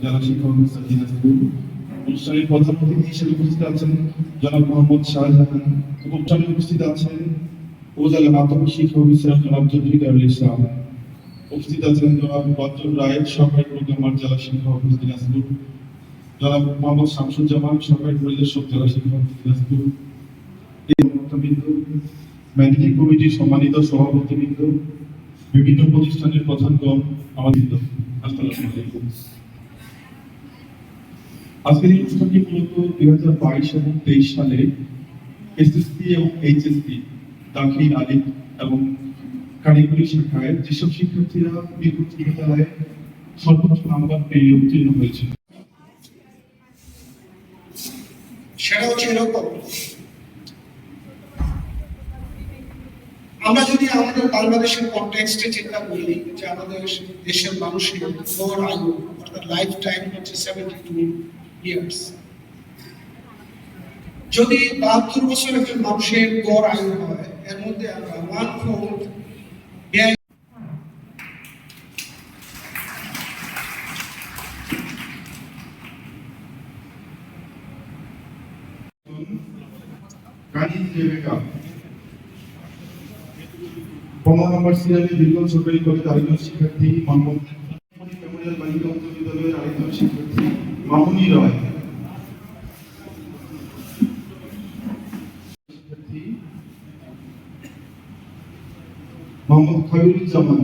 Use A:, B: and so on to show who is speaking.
A: জেলা দিনাজপুর প্রধান অতিথি হিসেবে উপস্থিত আছেন জনাব মোহাম্মদ শাহজাহান উপস্থিত আছেন উপজেলা মাধ্যমিক জনাব জুলফিকারুল ইসলাম উপস্থিত আছেন জনাব রায় সরকারি প্রোগ্রামার জেলা দিনাজপুর জনাব মোহাম্মদ শামসুজ্জামান সরকারি পরিদর্শক জেলা শিক্ষা দিনাজপুর ম্যানেজিং কমিটির সম্মানিত সভাপতিবৃন্দ বিভিন্ন প্রতিষ্ঠানের প্রধানগণ আমাদের আসসালামু আজকের এই অনুষ্ঠানটি মূলত দুই হাজার বাইশ এবং তেইশ সালে এসএসসি এবং এইচএসসি দাখিল আলিম এবং কারিগরি শাখায় যেসব শিক্ষার্থীরা বিদ্যুৎ বিদ্যালয়ে সর্বোচ্চ নাম্বার পেয়ে উত্তীর্ণ হয়েছে।
B: সেটা হচ্ছে আমরা যদি আমাদের বাংলাদেশের কনটেক্সটে চিন্তা করি যে আমাদের দেশের মানুষের গড় আয়ু, অর্থাৎ লাইফ টাইম হচ্ছে সেভেন্টি টু ইয়ার্স যদি বাহাত্তর বছর একজন মানুষের গড় আয়ু হয়, এর মধ্যে আমরা ওয়ান ফোর ব্যয়
A: রেবেকা পনেরো নম্বর সিরিয়ালে দীর্ঘ সরকারি কলেজ আরেকজন শিক্ষার্থী মোহাম্মদ মেমোরিয়াল বালিকা উচ্চ বিদ্যালয়ের আরেকজন শিক্ষার্থী মামুনি রয়। মোহাম্মদ খয়রুজ্জামান।